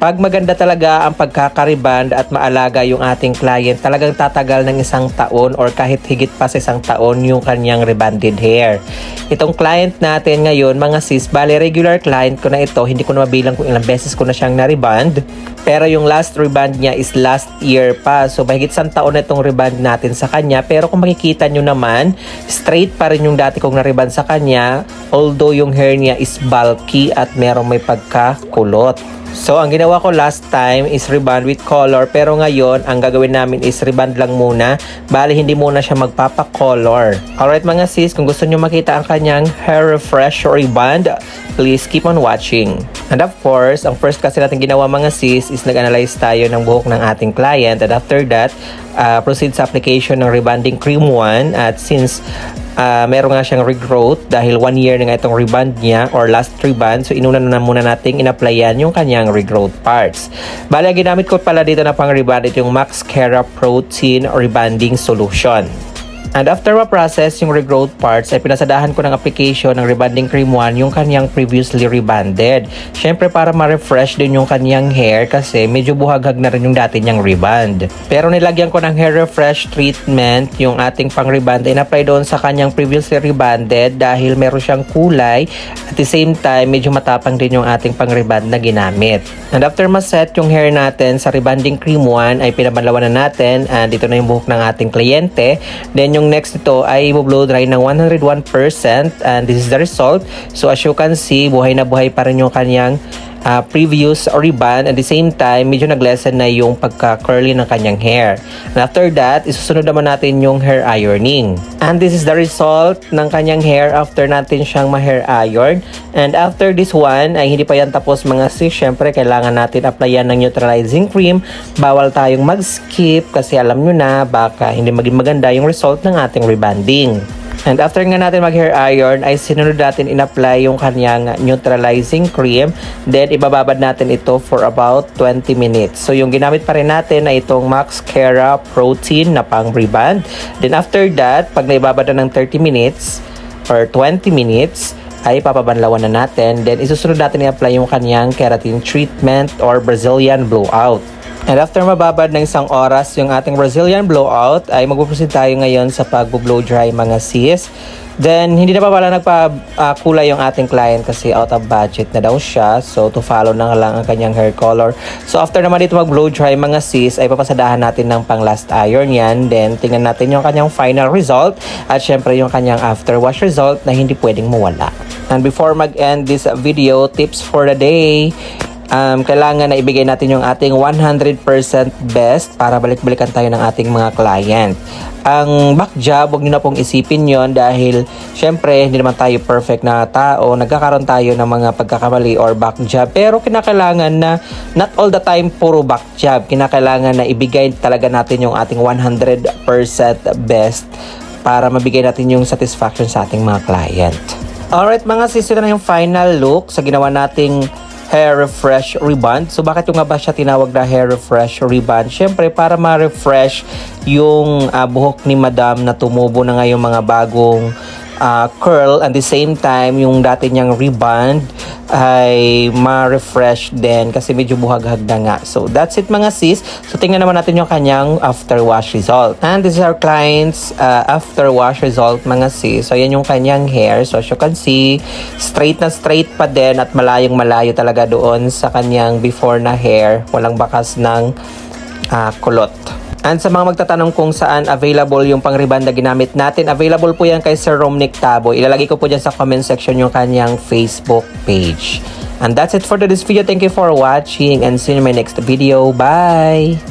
Pag maganda talaga ang pagkakariband at maalaga yung ating client, talagang tatagal ng isang taon or kahit higit pa sa isang taon yung kanyang rebanded hair. Itong client natin ngayon, mga sis, bale regular client ko na ito, hindi ko na mabilang kung ilang beses ko na siyang na-reband. Pero yung last reband niya is last year pa. So mahigit isang taon na itong reband natin sa kanya. Pero kung makikita nyo naman, straight pa rin yung dati kong na-reband sa kanya. Although yung hair niya is bulky at merong may pagkakulot. So, ang ginawa ko last time is reband with color. Pero ngayon, ang gagawin namin is reband lang muna. Bali, hindi muna siya magpapakolor. Alright mga sis, kung gusto nyo makita ang kanyang hair refresh reband, please keep on watching. And of course, ang first kasi natin ginawa mga sis is nag-analyze tayo ng buhok ng ating client. And after that, uh, proceed sa application ng rebanding cream 1. At since uh, meron nga siyang regrowth dahil one year na nga itong reband niya or last reband. So, inuna na muna nating in-applyan yung kanyang regrowth parts. Ang ginamit ko pala dito na pang reband ito yung Max Cara Protein Rebanding Solution. And after ma-process yung regrowth parts, ay pinasadahan ko ng application ng Rebanding Cream 1 yung kanyang previously rebanded. Siyempre para ma-refresh din yung kanyang hair kasi medyo buhaghag na rin yung dati niyang reband. Pero nilagyan ko ng hair refresh treatment yung ating pang reband ay na-apply doon sa kanyang previously rebanded dahil meron siyang kulay at the same time medyo matapang din yung ating pang reband na ginamit. And after ma-set yung hair natin sa Rebanding Cream 1 ay pinabanlawan na natin and dito na yung buhok ng ating kliyente. Then yung next nito ay blow dry ng 101% and this is the result. So as you can see, buhay na buhay pa rin yung kanyang uh, previous reband at the same time medyo nag-lessen na yung pagka-curly ng kanyang hair. And after that, isusunod naman natin yung hair ironing. And this is the result ng kanyang hair after natin siyang ma-hair iron. And after this one, ay hindi pa yan tapos mga sis. Syempre, kailangan natin applyan ng neutralizing cream. Bawal tayong mag-skip kasi alam nyo na baka hindi maging maganda yung result ng ating rebanding. And after nga natin mag-hair iron, ay sinunod natin in-apply yung kanyang neutralizing cream. Then, ibababad natin ito for about 20 minutes. So, yung ginamit pa rin natin ay itong Max Cara Protein na pang reband. Then, after that, pag naibabad na ng 30 minutes or 20 minutes, ay papabanlawan na natin. Then, isusunod natin i-apply yung kanyang keratin treatment or Brazilian blowout. And after mababad ng isang oras yung ating Brazilian blowout, ay magpuproceed tayo ngayon sa pag-blow dry mga sis. Then, hindi na pa pala nagpa-kulay yung ating client kasi out of budget na daw siya. So, to follow na lang ang kanyang hair color. So, after naman dito mag-blow dry mga sis, ay papasadahan natin ng pang last iron yan. Then, tingnan natin yung kanyang final result. At syempre, yung kanyang after wash result na hindi pwedeng mawala. And before mag-end this video, tips for the day um, kailangan na ibigay natin yung ating 100% best para balik-balikan tayo ng ating mga client. Ang back job, huwag nyo na pong isipin yon dahil syempre hindi naman tayo perfect na tao. Nagkakaroon tayo ng mga pagkakamali or back job. Pero kinakailangan na not all the time puro back job. Kinakailangan na ibigay talaga natin yung ating 100% best para mabigay natin yung satisfaction sa ating mga client. Alright mga sis, ito na yung final look sa ginawa nating hair refresh reband. So bakit yung nga ba siya tinawag na hair refresh reband? Syempre para ma-refresh yung uh, buhok ni madam na tumubo na ngayon mga bagong uh, curl and the same time yung dati niyang reband ay ma-refresh din kasi medyo buhaghag na nga. So that's it mga sis. So tingnan naman natin yung kanyang after wash result. And this is our client's uh, after wash result mga sis. So yan yung kanyang hair. So as you can see, straight na straight pa din at malayong malayo talaga doon sa kanyang before na hair. Walang bakas ng uh, kulot. And sa mga magtatanong kung saan available yung pang-reband na ginamit natin, available po yan kay Sir Romnick Tabo. Ilalagay ko po dyan sa comment section yung kanyang Facebook page. And that's it for today's video. Thank you for watching and see you in my next video. Bye!